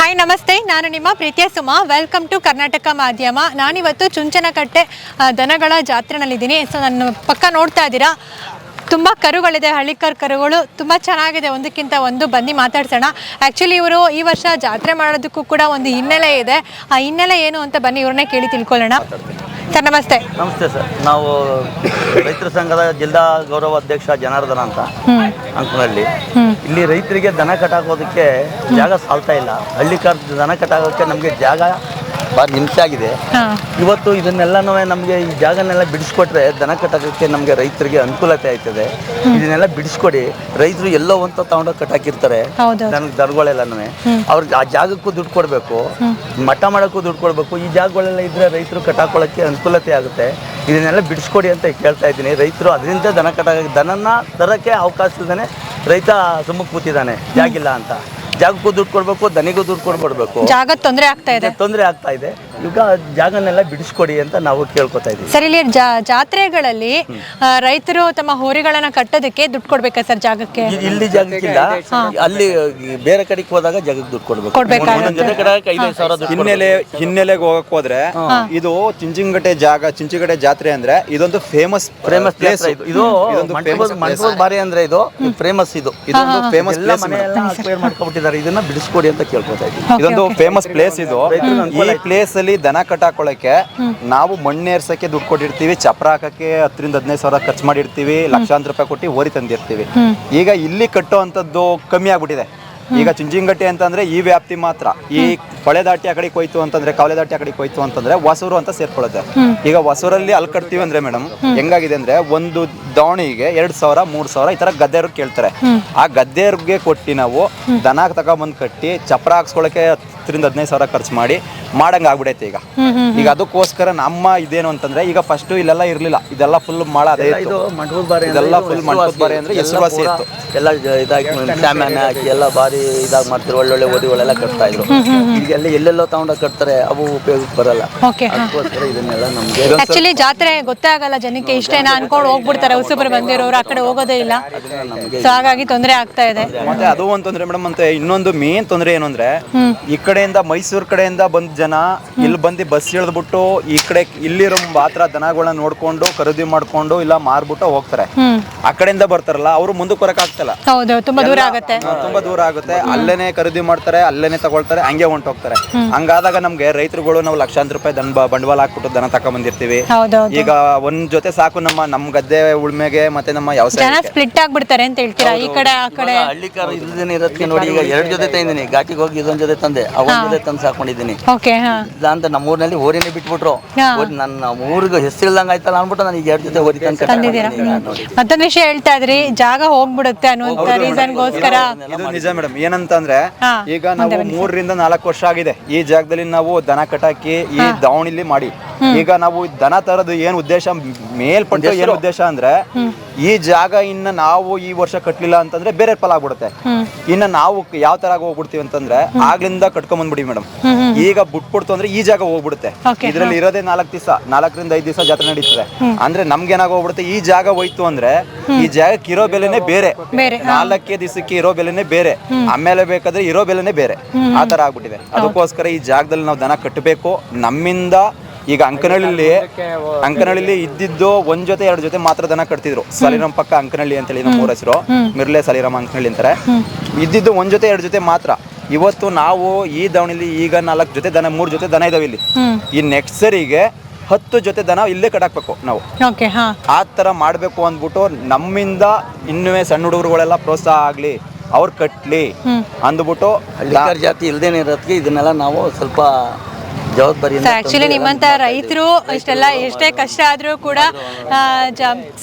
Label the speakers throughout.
Speaker 1: Hi ನಮಸ್ತೆ. ನಾನು ನಿಮ್ಮ ಪ್ರೀತಿಯ ಸುಮಾ. ವೆಲ್ಕಮ್ ಟು ಕರ್ನಾಟಕ ಮಾಧ್ಯಮ. ನಾನಿವತ್ತು ಚುಂಚನಕಟ್ಟೆ ದನಗಳ ಜಾತ್ರೆನಲ್ಲಿದ್ದೀನಿ. ಸೊ ನನ್ನ ಪಕ್ಕ ನೋಡ್ತಾ ಇದ್ದೀರಾ? ತುಂಬ ಕರುಗಳಿದೆ, ಹಳ್ಳಿಕರ್ ಕರುಗಳು. ತುಂಬ ಚೆನ್ನಾಗಿದೆ. ಒಂದಕ್ಕಿಂತ ಒಂದು. ಬನ್ನಿ, ಮಾತಾಡ್ಸೋಣ. ಆ್ಯಕ್ಚುಲಿ ಇವರು ಈ ವರ್ಷ ಜಾತ್ರೆ ಮಾಡೋದಕ್ಕೂ ಕೂಡ ಒಂದು ಹಿನ್ನೆಲೆ ಇದೆ. ಆ, ಹಿನ್ನೆಲೆ ಏನು ಅಂತ ಬನ್ನಿ, ಇವ್ರನ್ನೇ ಕೇಳಿ ತಿಳ್ಕೊಳ್ಳೋಣ. ಸರ್ ನಮಸ್ತೆ.
Speaker 2: ನಮಸ್ತೆ ಸರ್. ನಾವು ರೈತರ ಸಂಘದ ಜಿಲ್ಲಾ ಗೌರವ ಅಧ್ಯಕ್ಷ ಜನಾರ್ದನ ಅಂತ ಅಂಕನಹಳ್ಳಿ ಇಲ್ಲಿ ರೈತರಿಗೆ ದನ ಕಟ್ಟಾಕೋದಕ್ಕೆ ಜಾಗ ಸಾಲ್ತಾ ಇಲ್ಲ. ಹಳ್ಳಿ ಕಾರ್ ದನ ಕಟಾಕೋಕ್ಕೆ ನಮಗೆ ಜಾಗ ಭಾರಿ ಹಿಂಸೆ ಆಗಿದೆ.
Speaker 1: ಇವತ್ತು
Speaker 2: ಇವತ್ತು ಇದನ್ನೆಲ್ಲನೂ ನಮಗೆ ಈ ಜಾಗನೆಲ್ಲ ಬಿಡಿಸ್ಕೊಟ್ರೆ ದನ ಕಟ್ಟಾಕೋಕ್ಕೆ ನಮಗೆ ರೈತರಿಗೆ ಅನುಕೂಲತೆ ಆಯ್ತದೆ. ಇದನ್ನೆಲ್ಲ ಬಿಡಿಸ್ಕೊಡಿ. ರೈತರು ಎಲ್ಲೋ ಅಂತ ತಗೊಂಡೋಗಿ ಕಟ್ಟಾಕಿರ್ತಾರೆ. ನನಗೆ ದನಗಳೆಲ್ಲನೂ. ಅವ್ರಿಗೆ ಆ ಜಾಗಕ್ಕೂ ದುಡ್ಡು ಕೊಡಬೇಕು. ಮಠ ಮಾಡೋಕ್ಕೂ ದುಡ್ಡು ಕೊಡಬೇಕು. ಈ ಜಾಗಗಳೆಲ್ಲ ಇದ್ರೆ ರೈತರು ಕಟ್ಟಾಕೊಳ್ಳೋಕ್ಕೆ ಅನುಕೂಲತೆ ಆಗುತ್ತೆ. ಇದನ್ನೆಲ್ಲ ಬಿಡಿಸ್ಕೊಡಿ ಅಂತ ಕೇಳ್ತಾ ಇದ್ದೀನಿ. ರೈತರು ಅದರಿಂದ ದನ ಕಟ್ಟ ದನನ ತರಕ್ಕೆ ಅವಕಾಶ ಇಲ್ದೇ ರೈತ ಸುಮ್ಮಕ್ಕೆ ಕೂತಿದ್ದಾನೆ. ಜಾಗಿಲ್ಲ ಅಂತ. ಜಾಗಕ್ಕೂ ದುಡ್ಡು ಕೊಡಬೇಕು ದನಿಗೂ ದುಡ್ಡು ಕೊಡ್ಬಿಡ್ಬೇಕು
Speaker 1: ಜಾಗ ತೊಂದರೆ ಆಗ್ತಾ ಇದೆ.
Speaker 2: ತೊಂದರೆ ಆಗ್ತಾ ಇದೆ. ಈಗ ಜಾಗನೆಲ್ಲ ಬಿಡಿಸ್ಕೊಡಿ ಅಂತ ನಾವು ಕೇಳ್ಕೊತಾ ಇದ್ದೀವಿ
Speaker 1: ಸರ್ ಇಲ್ಲಿ ಜಾ ಜಾತ್ರೆಗಳಲ್ಲಿ ಆ, ರೈತರು ತಮ್ಮ ಹೋರಿಗಳನ್ನ ಕಟ್ಟೋದಕ್ಕೆ ದುಡ್ಡು ಕೊಡ್ಬೇಕಾ ಸರ್ ಜಾಗಕ್ಕೆ?
Speaker 2: ಇಲ್ಲಿ ಜಾಗಕ್ಕಿಲ್ಲ. ಅಲ್ಲಿ ಬೇರೆ ಕಡೆಗೆ ಹೋದಾಗ ಜಾಗಕ್ಕೆ ದುಡ್ಡು ಕೊಡ್ಬೇಕು.
Speaker 1: ಕೊಡ್ಬೇಕಾಗುತ್ತೆ.
Speaker 2: ಒಂದೊಂದ್ ಜೊತೆ ಕಡೆ ಐದೈದು ಸಾವಿರ ದುಡ್ಡು
Speaker 3: ಹಿನ್ನೆಲೆ ಹಿನ್ನೆಲೆಗೆ ಹೋಗಕ್ ಹೋದ್ರೆ ಇದು ಚಿಂಚಿಂಗಟ್ಟೆ ಜಾಗ ಚಿಂಚಿಗಟ್ಟೆ ಜಾತ್ರೆ ಅಂದ್ರೆ ಇದೊಂದು ಫೇಮಸ್
Speaker 2: ಫೇಮಸ್
Speaker 3: ಪ್ಲೇಸ್
Speaker 2: ಇದು. ಇದು
Speaker 3: ಇದೊಂದು
Speaker 2: ಫೇಮಸ್ ಮಂಟಪದ ಬಾರಿ ಅಂದ್ರೆ ಇದು ಫೇಮಸ್ ಇದು.
Speaker 3: ಇದೊಂದು ಫೇಮಸ್
Speaker 2: ಎಲ್ಲ ಮನೆ ಮಾಡ್ಕೊಬಿಟ್ಟಿದ್ದಾರೆ. ಇದನ್ನ ಬಿಡಿಸ್ಕೊಡಿ ಅಂತ ಕೇಳ್ಕೊತಾ ಇದ್ದೀವಿ
Speaker 3: ಇದೊಂದು ಫೇಮಸ್ ಪ್ಲೇಸ್ ಇದು. ಈ ಪ್ಲೇಸ್ ಅಲ್ಲಿ ದನ ಕಟ್ಟಾಕೊಳ್ಳಕ್ಕೆ ನಾವು ಮಣ್ಣೇರ್ಸಕ್ಕೆ ದುಡ್ಡು ಕೊಟ್ಟಿರ್ತೀವಿ ಚಪ್ರ ಹಾಕಕ್ಕೆ ಹತ್ತರಿಂದ ಹದಿನೈದು ಸಾವಿರ ಖರ್ಚು ಮಾಡಿರ್ತೀವಿ ಲಕ್ಷಾಂತರ ರೂಪಾಯಿ ಕೊಟ್ಟು ಓರಿ ತಂದಿರ್ತೀವಿ. ಈಗ ಇಲ್ಲಿ ಕಟ್ಟೋ ಅಂತದ್ದು ಕಮ್ಮಿ ಆಗ್ಬಿಟ್ಟಿದೆ. ಈಗ ಚುಂಜಿಂಗಟ್ಟಿ ಅಂತಂದ್ರೆ ಈ ವ್ಯಾಪ್ತಿ ಮಾತ್ರ. ಈ ಹೊಳೆ ದಾಟಿ ಆ ಕಡೆಗೆ ಹೋಯ್ತು ಅಂತಂದ್ರೆ ಕವಲೆ ದಾಟಿ ಆ ಕಡೆಗೆ ಹೋಯ್ತು ಅಂತಂದ್ರೆ ಹೊಸೂರು ಅಂತ ಸೇರ್ಕೊಳ್ಳುತ್ತೆ. ಈಗ ಹೊಸೂರಲ್ಲಿ ಅಲ್ಲಿ ಕಟ್ತೀವಿ ಅಂದ್ರೆ ಮೇಡಮ್ ಹೆಂಗಾಗಿದೆ ಅಂದ್ರೆ ಒಂದು ದೋಣಿಗೆ ಎರಡ್ ಸಾವಿರ ಮೂರ್ ಸಾವಿರ ಈ ತರ ಗದ್ದೆಯವ್ರಿಗೆ ಕೇಳ್ತಾರೆ. ಆ ಗದ್ದೆಯವ್ರಿಗೆ ಕೊಟ್ಟು ನಾವು ದನ ತಗೊಂಬಂದ್ ಕಟ್ಟಿ ಚಪ್ರ ಹಾಕ್ಸ್ಕೊಳಕ್ಕೆ ಹತ್ತರಿಂದ ಹದಿನೈದು ಸಾವಿರ ಖರ್ಚು ಮಾಡಿ ಮಾಡಂಗ ಆಗ್ಬಿಡೈತೆ ಈಗ. ಈಗ ಅದಕ್ಕೋಸ್ಕರ ನಮ್ಮ ಇದೇನು ಅಂತಂದ್ರೆ ಈಗ ಫಸ್ಟ್ ಇಲ್ಲೆಲ್ಲ ಇರ್ಲಿಲ್ಲ. ಇದೆಲ್ಲ ಫುಲ್
Speaker 2: ಮಾಡ
Speaker 3: ಇದೆಲ್ಲ
Speaker 2: ಫುಲ್
Speaker 3: ಮಂಟಪದ ಬಾರಿ ಅಂದ್ರೆ
Speaker 2: ಎಲ್ಲ
Speaker 3: ಹೆಸರುವಾಸಿ ಇತ್ತು.
Speaker 2: ಎಲ್ಲ ಇದಾಗಿ ಎಲ್ಲ ಬಾರಿ ಇದಾಗಿ ಮಾಡ್ತಾರೆ ಒಳ್ಳೊಳ್ಳೆ ಓದಿಗಳೆಲ್ಲ ಕಟ್ತಾ ಇದ್ರು. ಈಗೆಲ್ಲ ಎಲ್ಲೆಲ್ಲೋ ತಗೊಂಡ ಕಟ್ತಾರೆ ಅವು ಉಪಯೋಗಕ್ಕೆ ಬರಲ್ಲ.
Speaker 1: ಓಕೆ
Speaker 2: ಅದಕ್ಕೋಸ್ಕರ ಇದನ್ನೆಲ್ಲ ನಮಗೆ
Speaker 1: ಆಕ್ಚುಲಿ ಜಾತ್ರೆ ಗೊತ್ತೇ ಆಗಲ್ಲ ಜನಕ್ಕೆ ಇಷ್ಟೇನ ಅನ್ಕೊಂಡು ಹೋಗ್ಬಿಡ್ತಾರೆ ಹೊಸಬ್ರು ಬಂದಿರೋರು ಆ ಕಡೆ ಹೋಗೋದೇ ಇಲ್ಲ. ಸೊ ಹಾಗಾಗಿ ತೊಂದರೆ ಆಗ್ತಾ ಇದೆ.
Speaker 3: ಮತ್ತೆ ಅದು ಒಂದ್ ತೊಂದ್ರೆ ಮೇಡಮ್ ಅಂತ ಇನ್ನೊಂದು ಮೇನ್ ತೊಂದ್ರೆ ಏನು ಅಂದ್ರೆ ಈ ಕಡೆಯಿಂದ ಮೈಸೂರು ಕಡೆಯಿಂದ ಬಂದ ಜನ ಇಲ್ಲಿ ಬಂದು ಬಸ್ ಇಳಿದ್ಬಿಟ್ಟು ಈ ಕಡೆ ಇಲ್ಲಿರೋ ಮಾತ್ರ ದನಗಳನ್ನ ನೋಡ್ಕೊಂಡು ಖರೀದಿ ಮಾಡ್ಕೊಂಡು ಇಲ್ಲ ಮಾರ್ಬಿಟ್ಟು ಹೋಗ್ತಾರೆ. ಆ ಕಡೆಯಿಂದ ಬರ್ತಾರಲ್ಲ ಅವರು ಮುಂದಕ್ಕೆ ಬರಕ್ ಆಗ್ತಲ್ಲ.
Speaker 1: ಹೌದು ತುಂಬಾ ದೂರ ಆಗುತ್ತೆ.
Speaker 3: ತುಂಬಾ ದೂರ ಆಗುತ್ತೆ. ಅಲ್ಲೇನೆ ಖರೀದಿ ಮಾಡ್ತಾರೆ ಅಲ್ಲೇನೆ ತಗೊಳ್ತಾರೆ ಹಂಗೆ ಹೊಂಟೋಗ್ತಾರೆ. ಹಂಗಾದಾಗ ನಮ್ಗೆ ರೈತರುಗಳು ನಾವು ಲಕ್ಷಾಂತರ ರೂಪಾಯಿ ದನ ಬಂಡವಾಳ ಹಾಕ್ಬಿಟ್ಟು ದನ ತಕೊಂಡ್ಬಂದಿರ್ತೀವಿ
Speaker 1: ಬಂದಿರ್ತೀವಿ
Speaker 3: ಈಗ ಒಂದ್ ಜೊತೆ ಸಾಕು ನಮ್ಮ ನಮ್ ಗದ್ದೆ ಉಳ್ಮೆಗೆ ಮತ್ತೆ ನಮ್ಮ
Speaker 1: ಜನ
Speaker 3: ವ್ಯವಸಾಯ
Speaker 1: ಸ್ಪ್ಲಿಟ್ ಆಗ್ಬಿಡ್ತಾರೆ ಅಂತ ಹೇಳ್ತೀರಾ? ಈ ಕಡೆ ಆ ಕಡೆ.
Speaker 2: ಹಳ್ಳಿ ಕಾರ್ ಇಲ್ದೇನೆ ಇರತ್ತೆ ನೋಡಿ ಈಗ ಎರಡು ಜೊತೆ ತಂದಿದ್ದೀನಿ. ಘಾಟಿಗೆ ಹೋಗಿ ಇದೊಂದ್ ಜೊತೆ ತಂದೆ. ಆ ಒಂದ್ ಜೊತೆ ತಂದು ಸಾಕೊಂಡಿದ್ದೀನಿ.
Speaker 1: ಓಕೆ ಹಾ.
Speaker 2: ಇಲ್ಲ ಅಂತ ನಮ್ಮ ಊರಿನಲ್ಲಿ ಹೋರಿನೇ ಬಿಟ್ಬಿಟ್ರು.
Speaker 1: ಹಾ.
Speaker 2: ನನ್ನ ಊರಿಗೆ ಹೆಸರಿಲ್ದಂಗೆ ಆಯ್ತಲ್ಲ ಅನ್ಬಿಟ್ಟು ನಾನು ಈಗ ಎರಡು ಜೊತೆ ಹೋರಿ ತಂದು
Speaker 1: ತಂದಿದ್ದೀರಾ?
Speaker 2: ನೋಡಿ
Speaker 1: ಮತ್ತೊಂದು ವಿಷಯ ಹೇಳ್ತಾ ಇದ್ರಿ ಜಾಗ ಹೋಗ್ಬಿಡುತ್ತೆ ಅನ್ನುವಂತ ರೀಸನ್ಗೋಸ್ಕರ
Speaker 3: ಇದು ನಿಜ ಮೇಡಮ್. ಏನಂತಂದ್ರೆ ಈಗ ನಾವು ಮೂರರಿಂದ ನಾಲ್ಕು ವರ್ಷ ಆಗಿದೆ. ಈ ಜಾಗದಲ್ಲಿ ನಾವು ದನ ಕಟಾಕಿ ಈ ದಾವಣಿಲಿ ಮಾಡಿ. ಈಗ ನಾವು ದನ ತರದು ಏನ್ ಉದ್ದೇಶ? ಮೇಲ್ಪಟ್ಟು ಏನು ಉದ್ದೇಶ ಅಂದ್ರೆ ಈ ಜಾಗ ಇನ್ನ ನಾವು ಈ ವರ್ಷ ಕಟ್ಲಿಲ್ಲ ಅಂತಂದ್ರೆ ಬೇರೆ ಫಲ ಆಗ್ಬಿಡುತ್ತೆ. ಇನ್ನ ನಾವು ಯಾವ ತರ ಹೋಗ್ಬಿಡ್ತೀವಿ ಅಂತಂದ್ರೆ ಆಗ್ಲಿಂದ ಕಟ್ಕೊಂಡ್ ಬಂದ್ಬಿಡಿ ಮೇಡಮ್ ಈಗ ಬಿಟ್ಬಿಡ್ತು ಅಂದ್ರೆ ಈ ಜಾಗ ಹೋಗ್ಬಿಡುತ್ತೆ. ಇದ್ರಲ್ಲಿ ಇರೋದೇ ನಾಲ್ಕು ದಿವಸ ನಾಲ್ಕರಿಂದ ಐದು ದಿವಸ ಜಾತ್ರೆ ನಡೀತದೆ. ಅಂದ್ರೆ ನಮ್ಗೆ ಏನಾಗ ಹೋಗ್ಬಿಡುತ್ತೆ ಈ ಜಾಗ ಹೋಯ್ತು ಅಂದ್ರೆ ಈ ಜಾಗಕ್ಕೆ ಇರೋ ಬೆಲೆನೆ ಬೇರೆ.
Speaker 1: ಬೇರೆ
Speaker 3: ನಾಲ್ಕೇ ದಿವಸಕ್ಕೆ ಇರೋ ಬೆಲೆನೆ ಬೇರೆ. ಆಮೇಲೆ ಬೇಕಾದ್ರೆ ಇರೋ ಬೆಲೆನೆ ಬೇರೆ. ಆ ತರ ಆಗ್ಬಿಟ್ಟಿದೆ. ಅದಕ್ಕೋಸ್ಕರ ಈ ಜಾಗದಲ್ಲಿ ನಾವು ದನ ಕಟ್ಟಬೇಕು. ನಮ್ಮಿಂದ ಈಗ ಅಂಕನಹಳ್ಳಿ ಅಂಕನಹಳ್ಳಿ ಇದ್ದಿದ್ದು ಒಂದ್ ಜೊತೆ ಎರಡು ಜೊತೆ ಮಾತ್ರ ದನ ಕಟ್ತಿದ್ರು. ಸಲಿರಾಮ್ ಪಕ್ಕ ಅಂಕನಹಳ್ಳಿ ಅಂತೇಳಿ ನಮ್ಮ ಊರ ಹೆಸರು ಮಿರ್ಲೆ ಸಲಿರಾಮ್ ಅಂಕನಹಳ್ಳಿ ಅಂತಾರೆ. ಇದ್ದಿದ್ದು ಒಂದ್ ಜೊತೆ ಎರಡು ಜೊತೆ ಮಾತ್ರ. ಇವತ್ತು ನಾವು ಈ ದಾವಣಿಲಿ ಈಗ ನಾಲ್ಕು ಜೊತೆ ದನ ಮೂರು ಜೊತೆ ದನ ಇದಾವೆ ಇಲ್ಲಿ. ಈ ನೆಕ್ಸ್ಟ್ ಸರಿಗೆ ಹತ್ತು ಜೊತೆ ದನ ಇಲ್ಲೇ ಕಟ್ಟಾಕ್ಬೇಕು ನಾವು.
Speaker 1: ಓಕೆ ಹಾ.
Speaker 3: ಆ ತರ ಮಾಡಬೇಕು ಅಂದ್ಬಿಟ್ಟು ನಮ್ಮಿಂದ ಇನ್ನೂ ಸಣ್ಣ ಹುಡುಗರುಗಳೆಲ್ಲ ಪ್ರೋತ್ಸಾಹ ಆಗ್ಲಿ ಅವ್ರು ಕಟ್ಲಿ. ಅಂದ್ಬಿಟ್ಟು
Speaker 2: ಜಾತಿ ಇಲ್ದೇನೆ ಇರೋದಕ್ಕೆ ಇದನ್ನೆಲ್ಲ ನಾವು ಸ್ವಲ್ಪ ಜವಾಬ್ದಾರಿಯಿಂದ
Speaker 1: ಆಕ್ಚುಲಿ ನಿಮ್ಮಂತ ರೈತರು ಇಷ್ಟೆಲ್ಲ ಎಷ್ಟೇ ಕಷ್ಟ ಆದ್ರೂ ಕೂಡ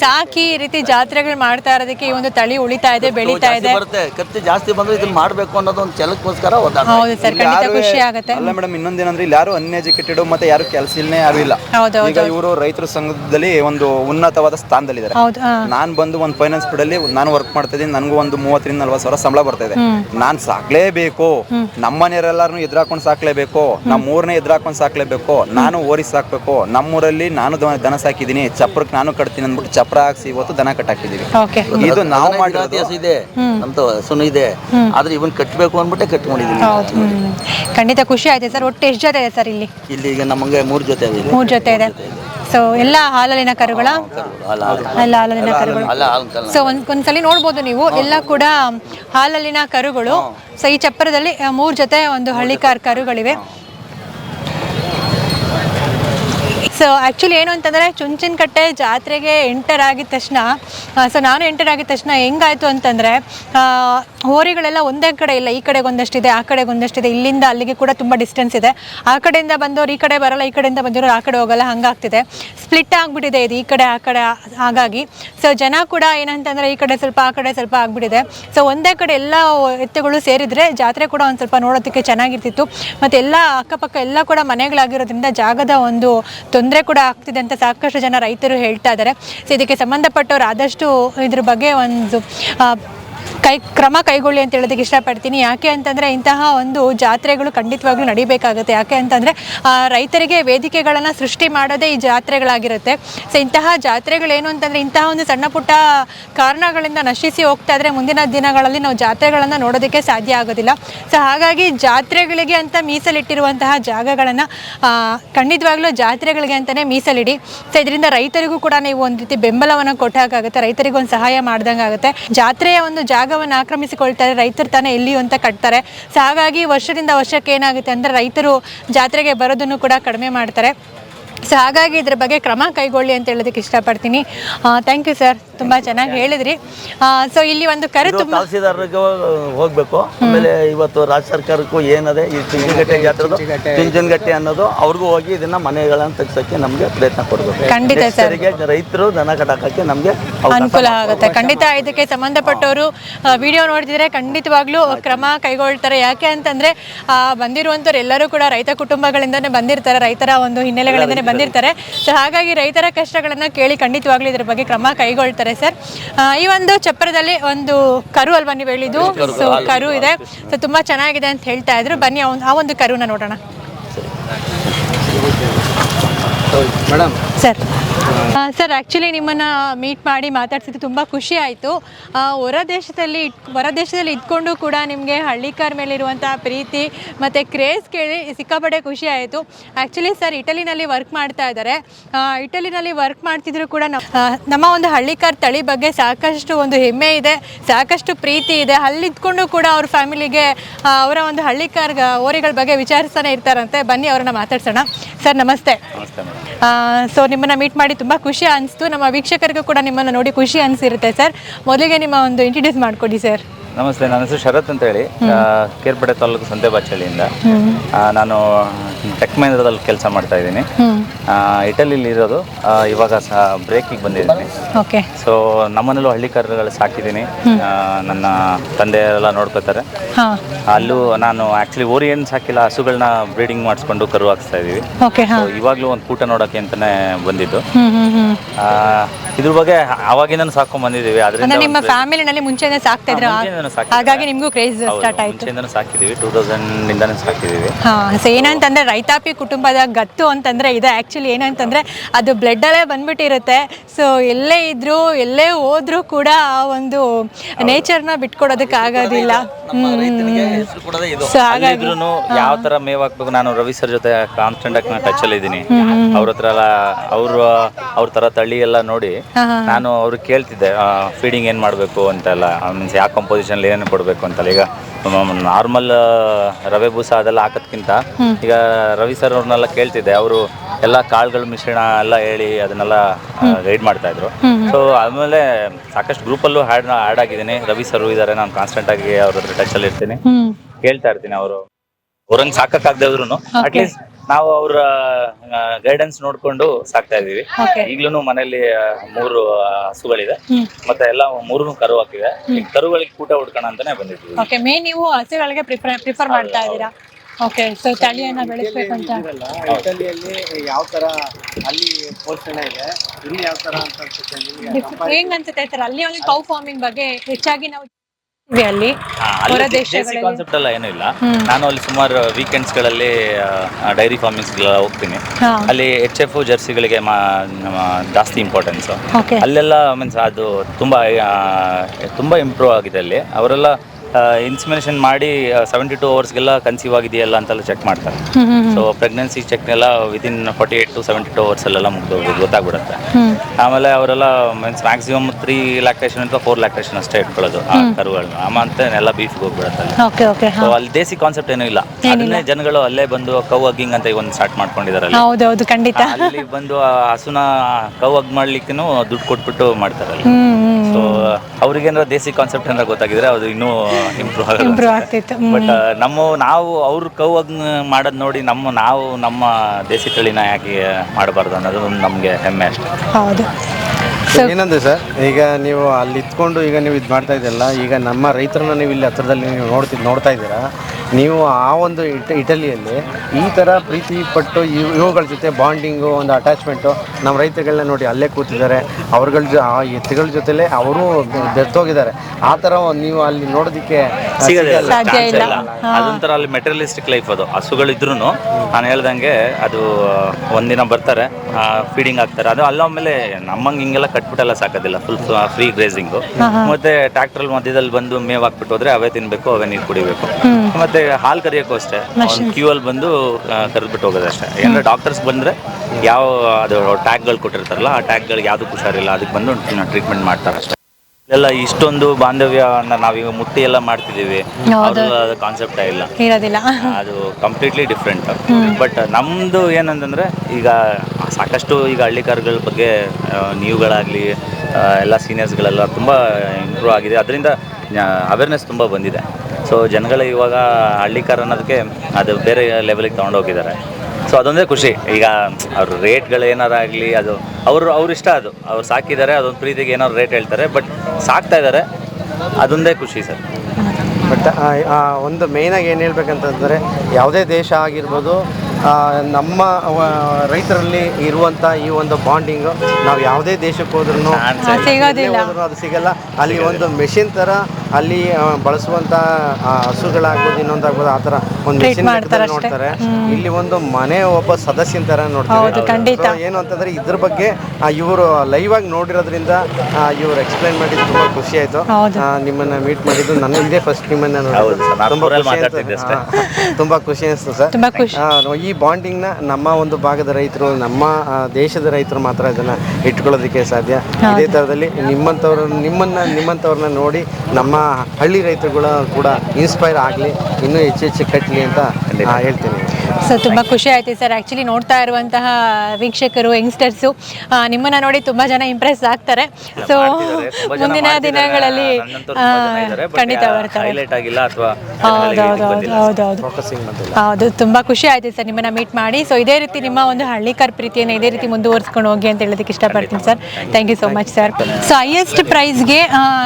Speaker 1: ಸಾಕಿ ಈ ರೀತಿ ಜಾತ್ರೆಗಳು ಮಾಡ್ತಾ ಇರೋದಕ್ಕೆ ಈ ಒಂದು ತಳಿ ಉಳಿತಾ ಇದೆ ಬೆಳೀತಾ ಇದೆ.
Speaker 2: ಬರುತ್ತೆ. ಖರ್ಚು ಜಾಸ್ತಿ ಬಂದ್ರೆ ಇದನ್ನ ಮಾಡಬೇಕು ಅನ್ನೋದು ಒಂದು ಛಲಕ್ಕೋಸ್ಕರ
Speaker 1: ಹೌದು ಸರ್ ಖಂಡಿತ ಖುಷಿ ಆಗುತ್ತೆ.
Speaker 3: ಅಲ್ಲ ಮೇಡಮ್ ಇನ್ನೊಂದೇನಂದ್ರೆ ಇಲ್ಲಿ ಯಾರು ಅನ್ಎಜುಕೇಟೆಡ್ ಮತ್ತೆ ಯಾರು ಕೆಲಸ ಇಲ್ಲೇ ಯಾರು ಇಲ್ಲ. ಈಗ ಇವರು ರೈತರ ಸಂಘದಲ್ಲಿ ಒಂದು ಉನ್ನತವಾದ ಸ್ಥಾನದಲ್ಲಿದ್ದಾರೆ. ನಾನು ಬಂದು ಒಂದು ಫೈನಾನ್ಸ್ ಫೀಲ್ಡ್ ಅಲ್ಲಿ ನಾನು ವರ್ಕ್ ಮಾಡ್ತಾ ಇದ್ದೀನಿ ನನಗೂ ಒಂದು ಮೂವತ್ತರಿಂದ ನಲ್ವತ್ತು ಸಾವಿರ ಸಂಬಳ ಬರ್ತಾ ಇದೆ. ನಾನ್ ಸಾಕ್ಲೇಬೇಕು. ನಮ್ಮ ಮನೆಯವರೆಲ್ಲರೂ ಎದುರಾಕೊಂಡು ಸಾಕ್ಲೇಬೇಕು. ನಮ್ಮ ಮೂರನೇ ಎದುರಾಕೊಂಡು ಹಾಕೊಂಡು ಸಾಕ್ಲೇಬೇಕು ನಾನು ಓರಿ ಸಾಕ್ಬೇಕು ನಮ್ಮೂರಲ್ಲಿ ನಾನು ದನ- ಸಾಕಿದೀನಿ ಸಾಕಿದ್ದೀನಿ ಚಪ್ರಕ್ಕೆ ನಾನು ಕಟ್ತೀನಿ ಅಂದ್ಬಿಟ್ಟು ಚಪ್ರ ಹಾಕ್ಸಿ ಇವತ್ತು ದನ ಕಟ್ಟಾಕಿದೀವಿ
Speaker 1: ಓಕೆ
Speaker 3: ಇದು ನಾವು ಮಾಡಿರೋದು.
Speaker 2: ಹಸು ಇದೆ ನಮ್ದು ಹಸುನು ಇದೆ. ಆದ್ರೆ ಇವನ್ ಕಟ್ಬೇಕು ಅಂದ್ಬಿಟ್ಟೆ ಕಟ್ಕೊಂಡಿದೀವಿ.
Speaker 1: ಹೌದು ಹ್ಮ್. ಖಂಡಿತ ಖುಷಿ ಆಯ್ತು ಸರ್ ಒಟ್ಟು ಎಷ್ಟು ಜೊತೆ ಇದೆ ಸರ್ ಇಲ್ಲಿ?
Speaker 2: ಇಲ್ಲಿ ಈಗ ನಮಗೆ ಮೂರ್ ಜೊತೆ ಇದೆ.
Speaker 1: ಮೂರು ಜೊತೆ ಇದೆ. ಸೊ ಎಲ್ಲ ಹಾಲಲ್ಲಿನ ಕರುಗಳ?
Speaker 2: ಅಲ್ಲ
Speaker 1: ಎಲ್ಲ ಹಾಲಲ್ಲಿನ ಕರುಗಳು.
Speaker 2: ಅಲ್ಲ
Speaker 1: ಸೊ ಒಂದ್ ಒಂದ್ಸಲಿ ನೋಡ್ಬೋದು ನೀವು ಎಲ್ಲ ಕೂಡ ಹಾಲಲ್ಲಿನ ಕರುಗಳು. ಸೊ ಈ ಚಪ್ಪರದಲ್ಲಿ ಮೂರ್ ಜೊತೆ ಒಂದು ಹಳ್ಳಿಕಾರ್ ಕರುಗಳಿವೆ. ಸೊ ಆ್ಯಕ್ಚುಲಿ ಏನು ಅಂತಂದರೆ ಚುಂಚನಕಟ್ಟೆ ಜಾತ್ರೆಗೆ ಎಂಟರ್ ಆಗಿದ ತಕ್ಷಣ ಸೊ ನಾನು ಎಂಟರ್ ಆಗಿದ ತಕ್ಷಣ ಹೆಂಗಾಯಿತು ಅಂತಂದರೆ ಹೋರಿಗಳೆಲ್ಲ ಒಂದೇ ಕಡೆ ಇಲ್ಲ, ಈ ಕಡೆಗೆ ಒಂದಷ್ಟಿದೆ, ಆ ಕಡೆಗೆ ಒಂದಷ್ಟಿದೆ, ಇಲ್ಲಿಂದ ಅಲ್ಲಿಗೆ ಕೂಡ ತುಂಬ ಡಿಸ್ಟೆನ್ಸ್ ಇದೆ. ಆ ಕಡೆಯಿಂದ ಬಂದವರು ಈ ಕಡೆ ಬರಲ್ಲ, ಈ ಕಡೆಯಿಂದ ಬಂದಿರೋರು ಆ ಕಡೆ ಹೋಗಲ್ಲ, ಹಂಗಾಗ್ತಿದೆ. ಸ್ಪ್ಲಿಟ್ ಆಗಿಬಿಟ್ಟಿದೆ ಇದು ಈ ಕಡೆ, ಆ ಕಡೆ ಹಾಗಾಗಿ. ಸೊ ಜನ ಕೂಡ ಏನಂತಂದರೆ ಈ ಕಡೆ ಸ್ವಲ್ಪ, ಆ ಕಡೆ ಸ್ವಲ್ಪ ಆಗಿಬಿಟ್ಟಿದೆ. ಸೊ ಒಂದೇ ಕಡೆ ಎಲ್ಲ ಎತ್ತುಗಳು ಸೇರಿದರೆ ಜಾತ್ರೆ ಕೂಡ ಒಂದು ಸ್ವಲ್ಪ ನೋಡೋದಕ್ಕೆ ಚೆನ್ನಾಗಿರ್ತಿತ್ತು. ಮತ್ತು ಎಲ್ಲ ಅಕ್ಕಪಕ್ಕ ಎಲ್ಲ ಕೂಡ ಮನೆಗಳಾಗಿರೋದ್ರಿಂದ ಜಾಗದ ಒಂದು ತೊಂದರೆ ಕೂಡ ಆಗ್ತಿದೆ ಅಂತ ಸಾಕಷ್ಟು ಜನ ರೈತರು ಹೇಳ್ತಾ ಇದ್ದಾರೆ. ಸೊ ಇದಕ್ಕೆ ಸಂಬಂಧಪಟ್ಟವ್ರು ಆದಷ್ಟು ಇದ್ರ ಬಗ್ಗೆ ಒಂದು ಕೈ ಕ್ರಮ ಕೈಗೊಳ್ಳಿ ಅಂತ ಹೇಳೋದಕ್ಕೆ ಇಷ್ಟಪಡ್ತೀನಿ. ಯಾಕೆ ಅಂತಂದರೆ ಇಂತಹ ಒಂದು ಜಾತ್ರೆಗಳು ಖಂಡಿತವಾಗ್ಲೂ ನಡಿಬೇಕಾಗುತ್ತೆ. ಯಾಕೆ ಅಂತಂದರೆ ರೈತರಿಗೆ ವೇದಿಕೆಗಳನ್ನು ಸೃಷ್ಟಿ ಮಾಡೋದೇ ಈ ಜಾತ್ರೆಗಳಾಗಿರುತ್ತೆ. ಸೊ ಇಂತಹ ಜಾತ್ರೆಗಳೇನು ಅಂತಂದರೆ ಇಂತಹ ಒಂದು ಸಣ್ಣ ಪುಟ್ಟ ಕಾರಣಗಳಿಂದ ನಶಿಸಿ ಹೋಗ್ತಾ ಇದ್ರೆ ಮುಂದಿನ ದಿನಗಳಲ್ಲಿ ನಾವು ಜಾತ್ರೆಗಳನ್ನು ನೋಡೋದಕ್ಕೆ ಸಾಧ್ಯ ಆಗೋದಿಲ್ಲ. ಸೊ ಹಾಗಾಗಿ ಜಾತ್ರೆಗಳಿಗೆ ಅಂತ ಮೀಸಲಿಟ್ಟಿರುವಂತಹ ಜಾಗಗಳನ್ನು ಖಂಡಿತವಾಗ್ಲೂ ಜಾತ್ರೆಗಳಿಗೆ ಅಂತಲೇ ಮೀಸಲಿಡಿ. ಸೊ ಇದರಿಂದ ರೈತರಿಗೂ ಕೂಡ ನೀವು ಒಂದು ರೀತಿ ಬೆಂಬಲವನ್ನು ಕೊಟ್ಟಾಗುತ್ತೆ ರೈತರಿಗೂ ಒಂದು ಸಹಾಯ ಮಾಡ್ದಂಗೆ ಆಗುತ್ತೆ ಜಾತ್ರೆಯ ಒಂದು ಜಾಗವನ್ನು ಆಕ್ರಮಿಸಿಕೊಳ್ತಾರೆ, ರೈತರು ತಾನೇ ಎಲ್ಲಿಯೂ ಅಂತ ಕಟ್ತಾರೆ. ಸೊ ಹಾಗಾಗಿ ವರ್ಷದಿಂದ ವರ್ಷಕ್ಕೆ ಏನಾಗುತ್ತೆ ಅಂದರೆ ರೈತರು ಜಾತ್ರೆಗೆ ಬರೋದನ್ನು ಕೂಡ ಕಡಿಮೆ ಮಾಡ್ತಾರೆ. ಸೊ ಹಾಗಾಗಿ ಇದ್ರ ಬಗ್ಗೆ ಕ್ರಮ ಕೈಗೊಳ್ಳಿ ಅಂತ ಹೇಳೋದಕ್ಕೆ ಇಷ್ಟಪಡ್ತೀನಿ. ಥ್ಯಾಂಕ್ ಯು ಸರ್ ತುಂಬ ಚೆನ್ನಾಗಿ ಹೇಳಿದ್ರಿ. ಸೊ ಇಲ್ಲಿ ಒಂದು ಕರೆ ತುಂಬ
Speaker 2: ತಹಸೀಲ್ದಾರ್ಗೆ ಹೋಗ್ಬೇಕು. ಆಮೇಲೆ ಇವತ್ತು ರಾಜ್ಯ ಸರ್ಕಾರಕ್ಕೂ ಏನದೆ ಈ ತಿಂಜನ್ಗಟ್ಟೆ ಜಾತ್ರೆದು ತಿಂಜನ್ಗಟ್ಟೆ ಅನ್ನೋದು ಅವ್ರಿಗೂ ಹೋಗಿ ಇದನ್ನ ಮನೆಗಳನ್ನು ತೆಗ್ಸೋಕೆ ನಮ್ಗೆ ಪ್ರಯತ್ನ ಕೊಡ್ಬೇಕು.
Speaker 1: ಖಂಡಿತ ಸರ್.
Speaker 2: ರೈತರು ದನ ಕಟಾಕಕ್ಕೆ ನಮ್ಗೆ
Speaker 1: ಅನುಕೂಲ ಆಗುತ್ತೆ. ಖಂಡಿತ ಇದಕ್ಕೆ ಸಂಬಂಧಪಟ್ಟವರು ವಿಡಿಯೋ ನೋಡಿದ್ರೆ ಖಂಡಿತವಾಗ್ಲೂ ಕ್ರಮ ಕೈಗೊಳ್ತಾರೆ. ಯಾಕೆ ಅಂತಂದ್ರೆ ಆ, ಬಂದಿರುವಂಥವ್ರು ಎಲ್ಲರೂ ಕೂಡ ರೈತ ಕುಟುಂಬಗಳಿಂದನೇ ಬಂದಿರ್ತಾರೆ. ರೈತರ ಒಂದು ಹಿನ್ನೆಲೆಗಳಿಂದನೇ ಬಂದಿರ್ತಾರೆ. ಸೊ ಹಾಗಾಗಿ ರೈತರ ಕಷ್ಟಗಳನ್ನ ಕೇಳಿ ಖಂಡಿತವಾಗ್ಲೂ ಇದ್ರ ಬಗ್ಗೆ ಕ್ರಮ ಕೈಗೊಳ್ತಾರೆ ಸರ್ ಈ ಒಂದು ಚಪ್ಪರದಲ್ಲಿ ಒಂದು ಕರು ಅಲ್ವಾ ನೀವು ಹೇಳಿದ್ದು? ಸೊ ಕರು ಇದೆ. ಸೊ ತುಂಬಾ ಚೆನ್ನಾಗಿದೆ ಅಂತ ಹೇಳ್ತಾ ಇದ್ರು. ಬನ್ನಿ ಆ ಒಂದು- ಕರುನ ನೋಡೋಣ. ಸರ್. ಸರ್ ಆ್ಯಕ್ಚುಲಿ ನಿಮ್ಮನ್ನು ಮೀಟ್ ಮಾಡಿ ಮಾತಾಡ್ಸಿದ್ದು ತುಂಬ ಖುಷಿ ಆಯಿತು. ಹೊರ ದೇಶದಲ್ಲಿ ಇಟ್ ಹೊರ ದೇಶದಲ್ಲಿ ಇದ್ಕೊಂಡು ಕೂಡ ನಿಮಗೆ ಹಳ್ಳಿಕಾರ್ ಮೇಲಿರುವಂಥ ಪ್ರೀತಿ ಮತ್ತು ಕ್ರೇಜ್ ಕೇಳಿ ಸಿಕ್ಕಾಪಟ್ಟೆ ಖುಷಿ ಆಯಿತು. ಆ್ಯಕ್ಚುಲಿ ಸರ್ ಇಟಲಿನಲ್ಲಿ ವರ್ಕ್ ಮಾಡ್ತಾ ಇದ್ದಾರೆ. ಇಟಲಿನಲ್ಲಿ ವರ್ಕ್ ಮಾಡ್ತಿದ್ರು ಕೂಡ ನಮ್ಮ ಒಂದು ಹಳ್ಳಿಕಾರ್ ತಳಿ ಬಗ್ಗೆ ಸಾಕಷ್ಟು ಒಂದು ಹೆಮ್ಮೆ ಇದೆ ಸಾಕಷ್ಟು ಪ್ರೀತಿ ಇದೆ. ಅಲ್ಲಿದ್ಕೊಂಡು ಕೂಡ ಅವ್ರ ಫ್ಯಾಮಿಲಿಗೆ ಅವರ ಒಂದು ಹಳ್ಳಿಕಾರ್ ಓರಿಗಳ ಬಗ್ಗೆ ವಿಚಾರಿಸ್ತಾನೆ ಇರ್ತಾರಂತೆ. ಬನ್ನಿ ಅವ್ರನ್ನ ಮಾತಾಡ್ಸೋಣ. ಸರ್ ನಮಸ್ತೆ. ಸೊ ನಿಮ್ಮನ್ನ ಮೀಟ್ ಮಾಡಿ ತುಂಬ ಖುಷಿ ಅನಿಸ್ತು. ನಮ್ಮ ವೀಕ್ಷಕರಿಗೂ ಕೂಡ ನಿಮ್ಮನ್ನು ನೋಡಿ ಖುಷಿ ಅನಿಸಿರುತ್ತೆ, ಸರ್. ಮೊದಲಿಗೆ ನಿಮ್ಮ ಒಂದು ಇಂಟ್ರಡ್ಯೂಸ್ ಮಾಡಿಕೊಡಿ, ಸರ್.
Speaker 4: ನಮಸ್ತೆ ನನ್ನ ಹೆಸರು ಶರತ್ ಅಂತ ಹೇಳಿ ಕೇರ್ಪಡೆ ತಾಲೂಕು ಸಂತೆಬಾಚಳಿಯಿಂದ ನಾನು ಟೆಕ್ ಮಹೇಂದ್ರದಲ್ಲಿ ಕೆಲಸ ಮಾಡ್ತಾ ಇದ್ದೀನಿ. ಇಟಲಿಲಿ ಇರೋದು. ಇವಾಗ ಸಹ ಬ್ರೇಕಿಗೆ ಬಂದಿದ್ದೀನಿ.
Speaker 1: ಓಕೆ.
Speaker 4: ಸೊ ನಮ್ಮನೇಲೂ ಹಳ್ಳಿ ಕರುಗಳು ಸಾಕಿದ್ದೀನಿ. ನನ್ನ ತಂದೆ ಎಲ್ಲ ನೋಡ್ಕೋತಾರೆ ಅಲ್ಲೂ ನಾನು ಆ್ಯಕ್ಚುಲಿ ಓರಿ ಏನು ಸಾಕಿಲ್ಲ ಹಸುಗಳನ್ನ ಬ್ರೀಡಿಂಗ್ ಮಾಡಿಸ್ಕೊಂಡು ಕರು ಹಾಕ್ಸ್ತಾ ಇದ್ದೀವಿ.
Speaker 1: ಓಕೆ
Speaker 4: ಸೊ ಇವಾಗಲೂ ಒಂದು ಕೂಟ ನೋಡೋಕೆ ಅಂತಲೇ ಬಂದಿದ್ದು. ಇದ್ರ ಬಗ್ಗೆ ಆವಾಗಿಂದ ಸಾಕೊಂಡ್ ಬಂದಿದ್ದೀವಿ. ಅದರಿಂದ
Speaker 1: ನಿಮ್ಮ ಫ್ಯಾಮಿಲಿನಲ್ಲಿ ಮುಂಚೆನೇ ಸಾಕ್ತಾ ಇದ್ರು
Speaker 4: ಮುಂಚೆಯಿಂದನೂ.
Speaker 1: ಹಾಗಾಗಿ ನಿಮಗೂ ಕ್ರೇಜ್ ಸ್ಟಾರ್ಟ್ ಆಯ್ತು.
Speaker 4: ಮುಂಚೆಯಿಂದನೂ ಸಾಕಿದೀವಿ ಟೂ ತೌಸಂಡಿಂದನೂ ಸಾಕಿದೀವಿ
Speaker 1: ಹಾ ಸೊ ಏನಂತಂದ್ರೆ ರೈತಾಪಿ ಕುಟುಂಬದ ಗತ್ತು ಅಂತಂದ್ರೆ ಇದೆ. ಆಕ್ಚುಲಿ ಏನಂತಂದ್ರೆ ಅದು ಬ್ಲಡ್ಡಲ್ಲೇ ಬಂದ್ಬಿಟ್ಟಿರುತ್ತೆ. ಸೊ ಎಲ್ಲೇ ಇದ್ರು ಎಲ್ಲೇ ಹೋದ್ರು ಕೂಡ ಆ ಒಂದು ನೇಚರ್ನ ಬಿಟ್ಕೊಡೋದಕ್ಕೆ ಆಗೋದಿಲ್ಲ. ಸೊ ಹಾಗಾಗಿ
Speaker 4: ಯಾವ ತರ ಮೇವ್ ಹಾಕ್ಬೇಕು ನಾನು ರವಿ ಸರ್ ಜೊತೆ ಕಾನ್ಸ್ಟೆಂಟ್ ಆಗಿ ನಾನು ಟಚ್ ಅಲ್ಲಿ ಇದ್ದೀನಿ. ಅವ್ರ ಹತ್ರ ಎಲ್ಲ ಅವರು ಅವ್ರ ತರ ತಳಿ ಎಲ್ಲ ನೋಡಿ ನಾನು ಅವ್ರಿಗೆ ಕೇಳ್ತಿದ್ದೆ ಫೀಡಿಂಗ್ ಏನ್ ಮಾಡ್ಬೇಕು ಅಂತೆಲ್ಲ. ಮೀನ್ಸ್ ಯಾವ ಕಂಪೋಸಿಷನ್ ಏನೇನು ಕೊಡಬೇಕು ಅಂತಲ್ಲ? ಈಗ ನಾರ್ಮಲ್ ರವೆ ಬೂಸ ಅದೆಲ್ಲ ಹಾಕೋದ್ಕಿಂತ ಈಗ ರವಿ ಸರ್ ಅವ್ರನ್ನೆಲ್ಲ ಕೇಳ್ತಿದ್ದೆ. ಅವರು ಎಲ್ಲ ಕಾಳುಗಳ ಮಿಶ್ರಣ ಎಲ್ಲ ಹೇಳಿ ಅದನ್ನೆಲ್ಲ ಗೈಡ್ ಮಾಡ್ತಾ ಇದ್ರು. ಸೊ ಆಮೇಲೆ ಸಾಕಷ್ಟು ಗ್ರೂಪಲ್ಲೂ ಹ್ಯಾಡ್ ಆ್ಯಡ್ ಆಗಿದ್ದೀನಿ. ರವಿ ಸರ್ ಇದ್ದಾರೆ ನಾನು ಕಾನ್ಸ್ಟೆಂಟ್ ಆಗಿ ಅವ್ರ ಹತ್ರ ಅಲ್ಲಿ ಇರ್ತೀನಿ. ಕೇಳ್ತಾ ಇರ್ತೀನಿ ಅವರು. ಅವ್ರಂಗೆ ಸಾಕಕ್ಕಾಗದೇ ಇದ್ರು ಅಟ್ಲೀಸ್ಟ್ ನಾವು ಅವ್ರ ಗೈಡೆನ್ಸ್ ನೋಡ್ಕೊಂಡು ಸಾಕ್ತಾ ಇದೀವಿ. ಈಗ್ಲೂ ಮನೇಲಿ ಮೂರು ಹಸುಗಳಿದೆ. ಮತ್ತೆ ಎಲ್ಲ ಮೂರು ಕರು ಹಾಕಿದೆ. ಕರುಗಳಿಗೆ ಕೂಟ ಹುಡ್ಕೋಣ ಅಂತಾನೆ ಬಂದಿದ್ವಿ
Speaker 1: ಓಕೆ ಮೇನ್ ನೀವು ಹಸುಗಳಿಗೆ ಪ್ರಿಫರ್ ಪ್ರಿಫರ್ ಮಾಡ್ತಾ ಇದ್ದೀರಾ? ಓಕೆ ಸೊ ತಳಿಯನ್ನ ಅಂತ.
Speaker 5: ಇಟಲಿಯಲ್ಲಿ ಯಾವ ತರ ಅಲ್ಲಿ ಪೋಷಣೆ ಇದೆ ಇಲ್ಲಿ ಯಾವ ತರ ಅಂತ ಅನ್ಸುತ್ತೆ ನಿಮ್ಗೆ?
Speaker 1: ಹೆಂಗ್ ಅನ್ಸುತ್ತೆ ಸರ್ ಅಲ್ಲಿ ಒಂದು ಕೌ ಫಾರ್ಮಿಂಗ್ ಬಗ್ಗೆ ಹೆಚ್ಚಾಗಿ ನಾವು ಅಲ್ಲಿ ಹೊರ
Speaker 4: ದೇಸಿ
Speaker 1: ದೇಶಗಳಲ್ಲಿ.
Speaker 4: ಕಾನ್ಸೆಪ್ಟ್ ಎಲ್ಲ ಏನೂ ಇಲ್ಲ. ನಾನು ಅಲ್ಲಿ ಸುಮಾರು ವೀಕೆಂಡ್ಸ್ಗಳಲ್ಲಿ ಡೈರಿ ಫಾರ್ಮಿಂಗ್ಸ್ ಹೋಗ್ತೀನಿ.
Speaker 1: ಹಾ.
Speaker 4: ಅಲ್ಲಿ ಎಚ್ ಎಫ್ ಜರ್ಸಿಗಳಿಗೆ ಮಾ ನಮ್ಮ ಜಾಸ್ತಿ ಇಂಪಾರ್ಟೆನ್ಸ್ ಅಲ್ಲೆಲ್ಲ ಮೀನ್ಸ್ ಅದು ತುಂಬಾ ತುಂಬಾ ತುಂಬ ಇಂಪ್ರೂವ್ ಆಗಿದೆ ಅಲ್ಲಿ. ಅವರೆಲ್ಲ ಇನ್ಸ್ಮಿನೇಷನ್ ಮಾಡಿ ಸೆವೆಂಟಿ ಟೂ ಅವರ್ಸ್ಗೆಲ್ಲ ಕನ್ಸೀವ್ ಆಗಿದೆಯಲ್ಲ ಅಂತೆಲ್ಲ ಚೆಕ್ ಮಾಡ್ತಾರೆ. So pregnancy ಚೆಕ್ನೆಲ್ಲ within forty eight to seventy two ಅವರ್ಸಲ್ಲೆಲ್ಲ ಮುಗ್ದು ಗೊತ್ತಾಗ್ಬಿಡುತ್ತೆ. ಆಮೇಲೆ ಅವರೆಲ್ಲ ಮೀನ್ಸ್ ಮ್ಯಾಕ್ಸಿಮಮ್ ತ್ರೀ ಲ್ಯಾಕ್ಟೇಷನ್ ಅಥವಾ ಫೋರ್ ಲ್ಯಾಕ್ಟೇಷನ್ ಅಷ್ಟೇ ಇಟ್ಕೊಳ್ಳೋದು ಆ ಕರುಗಳನ್ನ. ಆಮ ಅಂತ ಎಲ್ಲ ಬೀಫ್ಗೆ ಹೋಗ್ಬಿಡುತ್ತೆ ಸೊ ಅಲ್ಲಿ ದೇಸಿ ಕಾನ್ಸೆಪ್ಟ್ ಏನೂ ಇಲ್ಲ. ಅದನ್ನೇ ಜನಗಳು ಅಲ್ಲೇ ಬಂದು ಕೌ ಹಗ್ಗಿಂಗ್ ಅಂತ ಈಗ ಒಂದು ಸ್ಟಾರ್ಟ್ ಮಾಡ್ಕೊಂಡಿದ್ದಾರೆ ಅಲ್ಲಿ
Speaker 1: ಹೌದೌದು ಖಂಡಿತ.
Speaker 4: ಅಲ್ಲಿ ಬಂದು ಹಸುನ ಕೌ ಹಗ್ ಮಾಡ್ಲಿಕ್ಕೂ ದುಡ್ಡು ಕೊಟ್ಬಿಟ್ಟು ಮಾಡ್ತಾರೆ ಅಲ್ಲಿ
Speaker 1: ಹ್ಮ್ ಹ್ಮ್.
Speaker 4: ಸೊ ಅವ್ರಿಗೇನಾರ ದೇಸಿ ಕಾನ್ಸೆಪ್ಟ್ ಏನಾರ ಗೊತ್ತಾಗಿದ್ರೆ ಅದು ಇನ್ನೂ ಇಂಪ್ರೂವ್
Speaker 1: ಇಂಪ್ರೂವ್
Speaker 4: ಆಗುತ್ತೆ
Speaker 1: ಆಗ್ತಿತ್ತು.
Speaker 4: ಬಟ್ ನಮ್ಮ ನಾವು ಅವ್ರ ಕೌ ಮಾಡೋದು ನೋಡಿ ನಮ್ಮ ನಾವು ನಮ್ಮ ದೇಸಿ ತಳಿನ ಯಾಕೆ ಮಾಡಬಾರ್ದು ಅನ್ನೋದು ಒಂದು ನಮಗೆ ಹೆಮ್ಮೆ ಅಷ್ಟೇ.
Speaker 1: ಹೌದು.
Speaker 5: ಏನಂದ್ರೆ ಸರ್ ಈಗ ನೀವು ಅಲ್ಲಿ ಇದ್ಕೊಂಡು ಈಗ ನೀವು ಇದು ಮಾಡ್ತಾ ಇದ್ದಲ್ಲ ಈಗ ನಮ್ಮ ರೈತರನ್ನ ನೀವು ಇಲ್ಲಿ ಹತ್ರದಲ್ಲಿ ನೀವು ನೋಡ್ತಿ ನೋಡ್ತಾ ಇದ್ದೀರಾ? ನೀವು ಆ ಒಂದು ಇಟ ಇಟಲಿಯಲ್ಲಿ ಈ ಥರ ಪ್ರೀತಿ ಪಟ್ಟು ಇವ್- ಇವುಗಳ ಜೊತೆ ಬಾಂಡಿಂಗು ಒಂದು ಅಟ್ಯಾಚ್ಮೆಂಟು ನಮ್ಮ ರೈತಗಳನ್ನ ನೋಡಿ ಅಲ್ಲೇ ಕೂತಿದ್ದಾರೆ. ಅವ್ರಗಳ ಜೊ ಆ ಎತ್ತುಗಳ ಜೊತೆಲೇ ಅವರು ಬೆರ್ತೋಗಿದ್ದಾರೆ ಆ ಥರ ಒಂದು ನೀವು ಅಲ್ಲಿ ನೋಡೋದಕ್ಕೆ
Speaker 1: ಸಾಧ್ಯ ಇಲ್ಲ.
Speaker 4: ಅದೊಂಥರ ಅಲ್ಲಿ ಮೆಟೀರಿಯಲಿಸ್ಟಿಕ್ ಲೈಫ್ ಅದು. ಹಸುಗಳಿದ್ರು ನಾನು ಹೇಳ್ದಂಗೆ ಅದು ಒಂದಿನ ಬರ್ತಾರೆ ಫೀಡಿಂಗ್ ಆಗ್ತಾರೆ ಅದು ಅಲ್ಲೊಮ್ಮೆಲೆ ನಮ್ಮಂಗೆ ಹಿಂಗೆಲ್ಲ ಕಟ್ಬಿಟ್ಟೆಲ್ಲ ಸಾಕೋದಿಲ್ಲ. ಫುಲ್ ಫ್ರೀ ಗ್ರೇಸಿಂಗು ಮತ್ತೆ ಟ್ರ್ಯಾಕ್ಟರ್ ಮಧ್ಯದಲ್ಲಿ ಬಂದು ಮೇವ್ ಹಾಕ್ಬಿಟ್ಟು ಹೋದ್ರೆ ಅವೇ ತಿನ್ಬೇಕು ಅವೇ ನೀರು ಕುಡಿಬೇಕು. ಮತ್ತೆ ಹಾಲು ಕರಿಯೋಕ್ಕೂ ಅಷ್ಟೇ. ಕ್ಯೂ ಅಲ್ಲಿ ಬಂದು ಕರೆದ್ಬಿಟ್ಟು ಹೋಗೋದು ಅಷ್ಟೇ. ಏನಾದ್ರೆ ಡಾಕ್ಟರ್ಸ್ ಬಂದ್ರೆ ಯಾವ ಅದು ಟ್ಯಾಗ್ಗಳು ಕೊಟ್ಟಿರ್ತಾರಲ್ಲ ಆ ಟ್ಯಾಗ್ಗಳಿಗೆ ಯಾವ್ದಕ್ಕೂ ಹುಷಾರಿಲ್ಲ ಅದಕ್ಕೆ ಬಂದು ಟ್ರೀಟ್ಮೆಂಟ್ ಮಾಡ್ತಾರೆ ಅಷ್ಟೇ. ಎಲ್ಲ ಇಷ್ಟೊಂದು ಬಾಂಧವ್ಯ ನಾವೀಗ ಮುಟ್ಟಿ ಎಲ್ಲ ಮಾಡ್ತಿದ್ದೀವಿ. ಕಾನ್ಸೆಪ್ಟ್ ಇಲ್ಲ.
Speaker 1: ಇರೋದಿಲ್ಲ.
Speaker 4: ಅದು ಕಂಪ್ಲೀಟ್ಲಿ ಡಿಫ್ರೆಂಟ್ ಬಟ್ ನಮ್ದು ಏನಂತಂದ್ರೆ ಈಗ ಸಾಕಷ್ಟು ಈಗ ಹಳ್ಳಿಕಾರಗಳ ಬಗ್ಗೆ ನೀವುಗಳಾಗಲಿ ಎಲ್ಲ ಸೀನಿಯರ್ಸ್ಗಳೆಲ್ಲ ತುಂಬ ಇಂಪ್ರೂವ್ ಆಗಿದೆ. ಅದರಿಂದ ಅವೇರ್ನೆಸ್ ತುಂಬ ಬಂದಿದೆ. ಸೊ ಜನಗಳು ಇವಾಗ ಹಳ್ಳಿಕಾರ ಅನ್ನೋದಕ್ಕೆ ಅದು ಬೇರೆ ಲೆವೆಲಿಗೆ ತೊಗೊಂಡೋಗಿದ್ದಾರೆ ಸೊ ಅದೊಂದೇ ಖುಷಿ. ಈಗ ಅವ್ರ ರೇಟ್ಗಳು ಏನಾರು ಆಗಲಿ ಅದು ಅವರು ಅವ್ರ ಇಷ್ಟ ಅದು. ಅವ್ರು ಸಾಕಿದ್ದಾರೆ ಅದೊಂದು ಪ್ರೀತಿಗೆ ಏನಾದ್ರು ರೇಟ್ ಹೇಳ್ತಾರೆ ಬಟ್ ಸಾಕ್ತಾ ಇದ್ದಾರೆ. ಅದೊಂದೇ ಖುಷಿ ಸರ್.
Speaker 5: ಬಟ್ ಒಂದು ಮೇಯ್ನಾಗಿ ಏನು ಹೇಳ್ಬೇಕಂತಂದರೆ ಯಾವುದೇ ದೇಶ ಆಗಿರ್ಬೋದು ನಮ್ಮ ರೈತರಲ್ಲಿ ಇರುವಂಥ ಈ ಒಂದು ಬಾಂಡಿಂಗು ನಾವು ಯಾವುದೇ ದೇಶಕ್ಕೆ ಹೋದ್ರೂ ಅದು ಸಿಗಲ್ಲ. ಅಲ್ಲಿ ಒಂದು ಮೆಷಿನ್ ಥರ ಅಲ್ಲಿ ಬಳಸುವಂತಹ ಬಳಸುವಂಥ ಹಸುಗಳಾಗ್ಬೋದು ಇನ್ನೊಂದಾಗ್ಬೋದು ಆ ಥರ ಒಂದು ಮೆಷಿನ್ ನೋಡ್ತಾರೆ. ಇಲ್ಲಿ ಒಂದು ಮನೆ ಒಬ್ಬ ಸದಸ್ಯನ ತರ
Speaker 1: ಹೌದು,
Speaker 5: ನೋಡ್ತಾರೆ
Speaker 1: ಖಂಡಿತ.
Speaker 5: ಏನು ಅಂತಂದ್ರೆ ಇದ್ರ ಬಗ್ಗೆ ಇವರು ಲೈವ್ ಆಗಿ ನೋಡಿರೋದ್ರಿಂದ ಇವರು ಎಕ್ಸ್ಪ್ಲೈನ್ ಮಾಡಿದ್ದು ತುಂಬಾ ಖುಷಿ ಆಯ್ತು.
Speaker 1: ಹೌದು.
Speaker 5: ನಿಮ್ಮನ್ನ ಮೀಟ್ ಮಾಡಿದ್ದು ನನ್ನ ಇದೇ ಫಸ್ಟ್ ನಿಮ್ಮನ್ನ ತುಂಬಾ ಖುಷಿ ಅನ್ಸ್ತು. ತುಂಬಾ ಖುಷಿ ಅನಿಸ್ತು ಸರ್. ಈ ಬಾಂಡಿಂಗ್ನ ಬಾಂಡಿಂಗ್ನ ನಮ್ಮ ಒಂದು ಭಾಗದ ರೈತರು ನಮ್ಮ ದೇಶದ ರೈತರು ಮಾತ್ರ ಇದನ್ನ ಇಟ್ಕೊಳ್ಳೋದಕ್ಕೆ ಸಾಧ್ಯ. ಇದೇ ತರದಲ್ಲಿ ನಿಮ್ಮಂಥವ್ರ ನಿಮ್ಮನ್ನ ನಿಮ್ಮಂತವ್ರನ್ನ ನೋಡಿ ನಮ್ಮ ಹಳ್ಳಿ ರೈತರುಗಳು ಕೂಡ ಇನ್ಸ್ಪೈರ್ ಆಗಲಿ ಇನ್ನೂ ಹೆಚ್ಚು ಹೆಚ್ಚು ಕಟ್ಟಲಿ ಅಂತ ಹೇಳ್ತೀನಿ.
Speaker 1: ಸೊ ತುಂಬ ಖುಷಿ ಆಯ್ತು ಸರ್. ಆ್ಯಕ್ಚುಲಿ ನೋಡ್ತಾ ಇರುವಂತಹ ವೀಕ್ಷಕರು ಯಂಗ್ಸ್ಟರ್ಸು ನಿಮ್ಮನ್ನ ನೋಡಿ ತುಂಬ ಜನ ಇಂಪ್ರೆಸ್ ಆಗ್ತಾರೆ. ಸೊ ಮುಂದಿನ ದಿನಗಳಲ್ಲಿ ಆ,
Speaker 4: ತುಂಬಾ ಜನ ಇದ್ದಾರೆ. But
Speaker 1: ಖಂಡಿತ ಬರ್ತಾರೆ.
Speaker 4: ಆಗಿಲ್ಲ ಅಥವಾ
Speaker 1: ಹೌದು ತುಂಬಾ ಖುಷಿ ಆಯ್ತು ಸರ್ ನಿಮ್ಮನ್ನ ಮೀಟ್ ಮಾಡಿ. ಸೊ ಇದೇ ರೀತಿ ನಿಮ್ಮ ಒಂದು ಹಳ್ಳಿಕರ್ ಪ್ರೀತಿಯನ್ನು ಇದೇ ರೀತಿ ಮುಂದುವರಿಸ್ಕೊಂಡು ಹೋಗಿ ಅಂತ ಹೇಳೋದಕ್ಕೆ ಇಷ್ಟಪಡ್ತೀನಿ sir. Thank you so much sir so highest ಪ್ರೈಸ್ಗೆ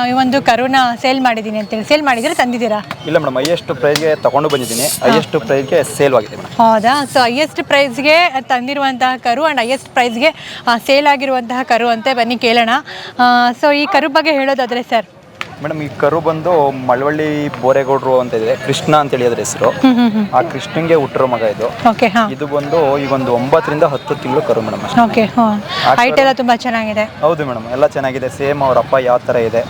Speaker 1: ಈ ಒಂದು ಕರುನ ಸೇಲ್ ಮಾಡಿದ್ದೀನಿ ಅಂತೇಳಿ ಸೇಲ್ ಮಾಡಿದ್ರೆ ತಂದಿದ್ದೀರಾ?
Speaker 3: ಇಲ್ಲ ಮೇಡಮ್ ಹೈಯೆಸ್ಟ್ ಪ್ರೈಸ್ಗೆ ತಗೊಂಡು ಬಂದಿದ್ದೀನಿ. ಹೈಯೆಸ್ಟ್ ಪ್ರೈಸ್ಗೆ ಸೇಲ್ ಆಗಿದೆ ಮೇಡಮ್
Speaker 1: ಹೌದಾ? ಸೊ ಹೈಯೆಸ್ಟ್ ಪ್ರೈಸ್ಗೆ ತಂದಿರುವಂತಹ ಕರು ಆ್ಯಂಡ್ ಹೈಯೆಸ್ಟ್ ಪ್ರೈಸ್ಗೆ ಸೇಲ್ ಆಗಿರುವಂತಹ ಕರು ಅಂತೆ ಬನ್ನಿ ಕೇಳೋಣ. ಸೊ ಈ ಕರು ಬಗ್ಗೆ ಹೇಳೋದಾದರೆ ಸರ್
Speaker 3: ಮೇಡಮ್ ಈ ಕರು ಬಂದು ಮಳವಳ್ಳಿ ಬೋರೆಗೌಡ್ರು ಅಂತ ಇದೆ ಕೃಷ್ಣ ಅಂತ ಹೇಳಿ ಅದ್ರ ಹೆಸರು ಆ ಕೃಷ್ಣಂಗೆ ಹುಟ್ಟಿರೋ ಮಗ ಇದು.
Speaker 1: ಓಕೆ ಹಾಂ.
Speaker 3: ಇದು ಬಂದು ಈಗ ಒಂದು ಒಂಬತ್ತರಿಂದ ಹತ್ತು ತಿಂಗಳು ಕರು ಮೇಡಮ್
Speaker 1: ಓಕೆ ಹೈಟ್ ಎಲ್ಲ ತುಂಬಾ ಚೆನ್ನಾಗಿದೆ.
Speaker 3: ಹೌದು ಮೇಡಮ್ ಎಲ್ಲ ಚೆನ್ನಾಗಿದೆ. ಸೇಮ್ ಅವ್ರ ಅಪ್ಪ ಯಾವ ತರ ಇದೆ.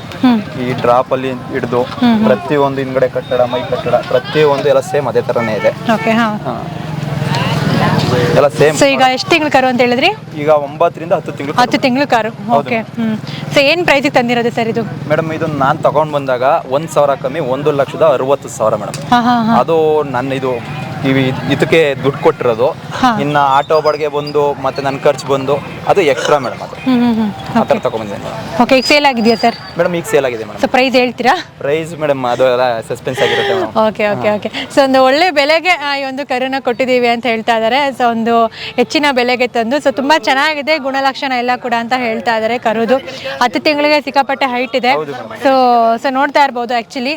Speaker 3: ಈ ಡ್ರಾಪ್ ಅಲ್ಲಿ ಹಿಡಿದು ಪ್ರತಿಯೊಂದು ಹಿಂದ್ಗಡೆ ಕಟ್ಟಡ ಮೈ ಕಟ್ಟಡ ಪ್ರತಿಯೊಂದು ಎಲ್ಲ ಸೇಮ್ ಅದೇ ತರನೇ ಇದೆ.
Speaker 1: ಓಕೆ ಹಾಂ.
Speaker 3: ಹಾ. ಎಲ್ಲ ಸೇಮ್
Speaker 1: ಸೊ ಈಗ ಎಷ್ಟು ತಿಂಗಳು ಕಾರು ಅಂತ ಹೇಳಿದ್ರಿ?
Speaker 3: ಈಗ ಒಂಬತ್ತರಿಂದ ಹತ್ತು ತಿಂಗಳು
Speaker 1: ಹತ್ತು ತಿಂಗಳು ಕಾರು. ಓಕೆ ಹ್ಞೂ ಸೊ ಏನ್ ಪ್ರೈಸಿಗೆ ತಂದಿರೋದು ಸರ್ ಇದು?
Speaker 3: ಮೇಡಮ್ ಇದು ನಾನು ತಗೊಂಡ್ ಬಂದಾಗ ಒಂದ್ ಸಾವಿರ ಕಮ್ಮಿ ಒಂದು ಲಕ್ಷದ ಅರವತ್ತು ಸಾವಿರ ಮೇಡಮ್. ಅದು ನನ್ನ ಇದು ಇವಿ ಇದಕ್ಕೆ ದುಡ್ಡು ಕೊಟ್ಟಿರೋದು. ಇನ್ನ ಆಟೋ ಬಾಡಿಗೆ ಬಂದು ಮತ್ತೆ ನನ್ನ ಖರ್ಚು ಬಂದು ಅದು ಎಕ್ಸ್ಟ್ರಾ ಮೇಡಮ್ ಅದು. ಆ ಥರ ತಗೊಂಬಂದಿದ್ದೀನಿ.
Speaker 1: ಓಕೆ ಈಗ ಸೇಲ್ ಆಗಿದೆಯಾ ಸರ್
Speaker 3: ಮೇಡಮ್ ಈಗ ಸೇಲ್ ಆಗಿದೆ ಮೇಡಮ್
Speaker 1: ಸೊ ಪ್ರೈಸ್ ಹೇಳ್ತೀರಾ?
Speaker 3: ಪ್ರೈಸ್ ಮೇಡಮ್ ಅದು ಎಲ್ಲ ಸಸ್ಪೆನ್ಸ್ ಆಗಿರುತ್ತೆ madam
Speaker 1: okay okay okay so ಒಂದು ಒಳ್ಳೆ ಬೆಲೆಗೆ ಆ, ಈ ಒಂದು ಕರುನ ಕೊಟ್ಟಿದ್ದೀವಿ ಅಂತ ಹೇಳ್ತಾ ಇದ್ದಾರೆ ಸೊ ಒಂದು ಹೆಚ್ಚಿನ ಬೆಲೆಗೆ ತಂದು ಸೊ ತುಂಬ ಚೆನ್ನಾಗಿದೆ ಗುಣಲಕ್ಷಣ ಎಲ್ಲ ಕೂಡ ಅಂತ ಹೇಳ್ತಾ ಇದ್ದಾರೆ ಕರುದು. ಹತ್ತು ತಿಂಗಳಿಗೆ ಸಿಕ್ಕಾಪಟ್ಟೆ ಹೈಟ್ ಇದೆ. ಸೊ ಸೊ ನೋಡ್ತಾ ಇರ್ಬೋದು ಆ್ಯಕ್ಚುಲಿ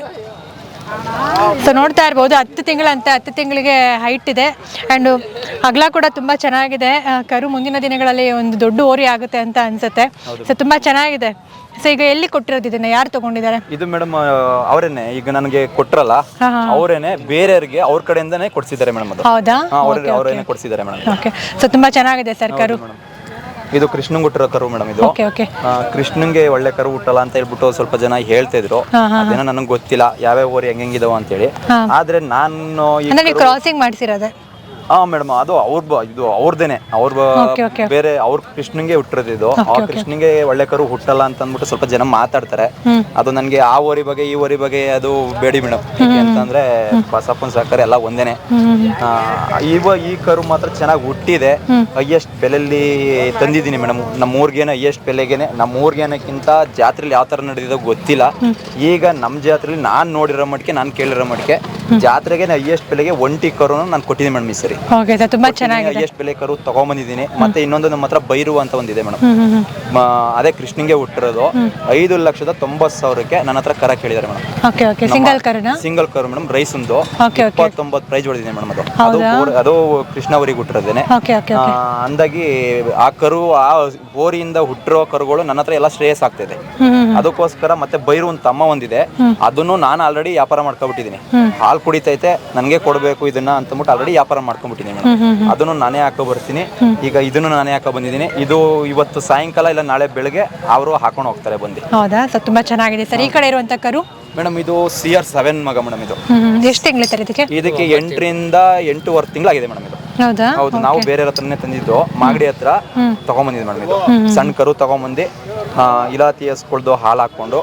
Speaker 1: ಸೊ ನೋಡ್ತಾ ಇರ್ಬೋದು ಹತ್ತು ತಿಂಗಳಂತೆ ಹತ್ತು ತಿಂಗಳಿಗೆ ಹೈಟ್ ಇದೆ. ಆ್ಯಂಡ್ ಅಗಲ ಕೂಡ ತುಂಬ ಚೆನ್ನಾಗಿದೆ. ಕರು ಮುಂದಿನ ದಿನಗಳಲ್ಲಿ ಒಂದು ದೊಡ್ಡ ಓರಿ ಆಗುತ್ತೆ ಅಂತ ಅನ್ಸುತ್ತೆ. ಸೊ ತುಂಬ ಚೆನ್ನಾಗಿದೆ. ಸೊ ಈಗ ಎಲ್ಲಿ ಕೊಟ್ಟಿರೋದು ಇದನ್ನ? ಯಾರು ತಗೊಂಡಿದ್ದಾರೆ?
Speaker 3: ಇದು ಮೇಡಮ್ ಅವರೇನೆ. ಈಗ ನನಗೆ ಕೊಟ್ರಲ್ಲ ಅವರೇನೆ ಬೇರೆಯವ್ರಿಗೆ ಅವ್ರ ಕಡೆಯಿಂದನೇ ಕೊಡ್ಸಿದ್ದಾರೆ ಮೇಡಮ್
Speaker 1: ಹೌದಾ?
Speaker 3: ಅವರೇನೆ ಕೊಡ್ಸಿದ್ದಾರೆ ಮೇಡಮ್.
Speaker 1: ಓಕೆ ಸೊ ತುಂಬ ಚೆನ್ನಾಗಿದೆ ಸರ್ ಕರು.
Speaker 3: ಇದು ಕೃಷ್ಣಂಗ್ ಹುಟ್ಟಿರೋ ಕರು ಮೇಡಮ್ ಇದು.
Speaker 1: ಓಕೆ
Speaker 3: ಕೃಷ್ಣಂಗೆ ಒಳ್ಳೆ ಕರು ಹುಟ್ಟಲ್ಲ ಅಂತ ಹೇಳ್ಬಿಟ್ಟು ಸ್ವಲ್ಪ ಜನ ಹೇಳ್ತಾ ಇದ್ರು ಅದೇನೋ ನನಗೆ ಗೊತ್ತಿಲ್ಲ ಯಾವ್ಯಾವ ಊರು ಹೆಂಗಿದಾವ ಅಂತೇಳಿ ಆದ್ರೆ ನಾನು
Speaker 1: ಕ್ರಾಸಿಂಗ್ ಮಾಡಿಸಿರೋದೆ?
Speaker 3: ಹಾ ಮೇಡಮ್ ಅದು ಅವ್ರ ಇದು ಅವ್ರದೇನೆ. ಅವ್ರ ಬೇರೆ ಅವ್ರ ಕೃಷ್ಣಂಗೆ ಹುಟ್ಟಿರೋದು ಇದು. ಆ ಕೃಷ್ಣಂಗೆ ಒಳ್ಳೆ ಕರು ಹುಟ್ಟಲ್ಲ ಅಂತ ಅಂದ್ಬಿಟ್ಟು ಸ್ವಲ್ಪ ಜನ ಮಾತಾಡ್ತಾರೆ. ಅದು ನನಗೆ ಆ ಓರಿ ಬಗ್ಗೆ ಈ ಓರಿ ಬಗ್ಗೆ ಅದು ಬೇಡಿ ಮೇಡಮ್. ಅಂತಂದ್ರೆ ಬಸಪ್ಪನ ಸಹಕಾರ ಎಲ್ಲ ಒಂದೇನೆ. ಇವ ಈ ಕರು ಮಾತ್ರ ಚೆನ್ನಾಗಿ ಹುಟ್ಟಿದೆ. ಹೈಯೆಸ್ಟ್ ಬೆಲೆಯಲ್ಲಿ ತಂದಿದ್ದೀನಿ ಮೇಡಮ್. ನಮ್ಮ ಊರ್ಗೇನೆ ಹೈಯೆಸ್ಟ್ ಬೆಲೆಗೇನೆ. ನಮ್ಮ ಊರ್ಗೇನಕ್ಕಿಂತ ಜಾತ್ರೆಲಿ ಯಾವ ತರ ನಡೆದಿದೋ ಗೊತ್ತಿಲ್ಲ. ಈಗ ನಮ್ಮ ಜಾತ್ರೆಲಿ ನಾನು ನೋಡಿರೋ ಮಟ್ಟಿಗೆ ನಾನು ಕೇಳಿರೋ ಮಟ್ಟಿಗೆ ಜಾತ್ರೆಗೆ ಹೈಯೆಸ್ಟ್ ಬೆಲೆಗೆ ಒಂಟಿ ಕರುನ ನಾನು ಕೊಟ್ಟಿದ್ದೀನಿ ಮೇಡಮ್ ಈ ಸರಿ.
Speaker 1: ಓಕೆ ಸರ್ ತುಂಬಾ ಚೆನ್ನಾಗಿದೆ.
Speaker 3: ಹೈಯೆಸ್ಟ್ ಬೆಲೆ ಕರು ತಗೊಂಬಂದಿದ್ದೀನಿ. ಮತ್ತೆ ಇನ್ನೊಂದು ನಮ್ಮ ಹತ್ರ ಬೈರು ಅಂತ ಒಂದಿದೆ ಮೇಡಮ್. ಅದೇ ಕೃಷ್ಣಂಗೆ ಹುಟ್ಟಿರೋದು. ಐದು ಲಕ್ಷದ ತೊಂಬತ್ತು ಸಾವಿರಕ್ಕೆ ನನ್ನ ಹತ್ರ ಕರ ಕೇಳಿದ್ದಾರೆ ಮೇಡಮ್.
Speaker 1: ಓಕೆ ಓಕೆ ಸಿಂಗಲ್ ಕರ್
Speaker 3: ಸಿಂಗಲ್ ಕರು ಮೇಡಮ್ ರೈಸ್ ಒಂದು
Speaker 1: ಓಕೆ ಓಕೆ
Speaker 3: ಇಪ್ಪತ್ತೊಂಬತ್ತು ಪ್ರೈಸ್ ಹೊಡೆದಿದೆ ಮೇಡಮ್ ಅದು. ಅದು ಕೃಷ್ಣ ಅವರಿಗೆ ಹುಟ್ಟಿರೋದೇನೆ.
Speaker 1: ಓಕೆ ಓಕೆ
Speaker 3: ಆ, ಅಂದಾಗಿ ಆ ಕರು ಆ ಬೋರಿಯಿಂದ ಹುಟ್ಟಿರೋ ಕರುಗಳು ನನ್ನ ಹತ್ರ ಎಲ್ಲ ಶ್ರೇಯಸ್ ಆಗ್ತಿದೆ. ಅದಕ್ಕೋಸ್ಕರ ಮತ್ತೆ ಬೈರು ಒಂದು ತಮ್ಮ ಒಂದಿದೆ. ಅದನ್ನು ನಾನು ಆಲ್ರೆಡಿ ವ್ಯಾಪಾರ ಮಾಡ್ಕೊಬಿಟ್ಟಿದ್ದೀನಿ. ಹಾಲು ಕುಡಿತೈತೆ ನನಗೆ ಕೊಡಬೇಕು ಇದನ್ನ ಅಂತಂದ್ಬಿಟ್ಟು ಆಲ್ರೆಡಿ ವ್ಯಾಪಾರ ಮಾಡ್ಕೊಂಡ್ಬಿಟ್ಟಿದ್ದೀನಿ ಮೇಡಮ್. ಅದನ್ನು ನಾನೇ ಹಾಕೋ ಬರ್ತೀನಿ. ಈಗ ಇದನ್ನು ನಾನೇ ಹಾಕೋ ಬಂದಿದ್ದೀನಿ. ಇದು ಇವತ್ತು ಸಾಯಂಕಾಲ ಇಲ್ಲ ನಾಳೆ ಬೆಳಗ್ಗೆ ಅವರು ಹಾಕೊಂಡು ಹೋಗ್ತಾರೆ ಬಂದು.
Speaker 1: ಹೌದಾ? ತುಂಬಾ ಚೆನ್ನಾಗಿದೆ ಸರ್. ಈ ಕಡೆ ಇರುವಂತ ಕರು?
Speaker 3: ಮೇಡಮ್ ಇದು ಸಿ ಆರ್ ಸೆವೆನ್ ಮಗ ಮೇಡಮ್ ಇದು.
Speaker 1: ಎಷ್ಟು ತಿಂಗಳು ಸರ್ ಇದಕ್ಕೆ?
Speaker 3: ಇದಕ್ಕೆ ಎಂಟರಿಂದ ಎಂಟೂವರೆ ತಿಂಗಳಾಗಿದೆ ಮೇಡಮ್ ಇದು.
Speaker 1: ಹೌದಾ?
Speaker 3: ಹೌದು ನಾವು ಬೇರೆ ಹತ್ರನೇ ತಂದಿದ್ದು. ಮಾಗಡಿ ಹತ್ರ ತಗೊಂಬಂದಿದ್ದು ಮೇಡಮ್ ಇದು. ಸಣ್ಣ ಕರು ತಗೊಂಬಂದು ಇಲಾತಿ ಹಸ್ಕೊಳ್ದು ಹಾಲು ಹಾಕೊಂಡು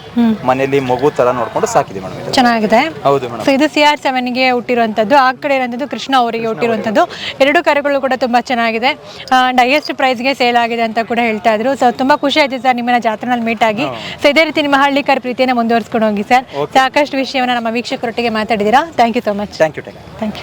Speaker 3: ಮನೆಯಲ್ಲಿ ಮಗು ತರ ನೋಡ್ಕೊಂಡು ಸಾಕಿದೆ ಮೇಡಮ್ ಇದು.
Speaker 1: ಚೆನ್ನಾಗಿದೆ.
Speaker 3: ಹೌದು ಮೇಡಮ್.
Speaker 1: ಸೊ ಇದು ಸಿ ಆರ್ ಸೆವೆನ್ಗೆ ಹುಟ್ಟಿರುವಂಥದ್ದು. ಆ ಕಡೆ ಇರುವಂತದ್ದು ಕೃಷ್ಣ ಅವರಿಗೆ ಹುಟ್ಟಿರುವಂಥದ್ದು. ಎರಡು ಕರುಗಳು ಕೂಡ ತುಂಬಾ ಚೆನ್ನಾಗಿದೆ. ಆ್ಯಂಡ್ ಹೈಯೆಸ್ಟ್ ಪ್ರೈಸ್ಗೆ ಸೇಲ್ ಆಗಿದೆ ಅಂತ ಕೂಡ ಹೇಳ್ತಾ ಇದ್ರು. ಸೊ ತುಂಬಾ ಖುಷಿ ಆಯ್ತು ಸರ್ ನಿಮ್ಮನ್ನ ಜಾತ್ರೆನಲ್ಲಿ ಮೀಟ್ ಆಗಿ. ಸೊ ಇದೇ ರೀತಿ ನಿಮ್ಮ ಹಳ್ಳಿಕಾರ್ ಪ್ರೀತಿಯನ್ನ ಮುಂದುವರಿಸ್ಕೊಂಡು ಹೋಗಿ ಸರ್. ಸಾಕಷ್ಟು ವಿಷಯವನ್ನ ನಮ್ಮ ವೀಕ್ಷಕರೊಟ್ಟಿಗೆ ಮಾತಾಡಿದ್ದೀರಾ. Thank you so much
Speaker 3: thank you thank you
Speaker 1: thank you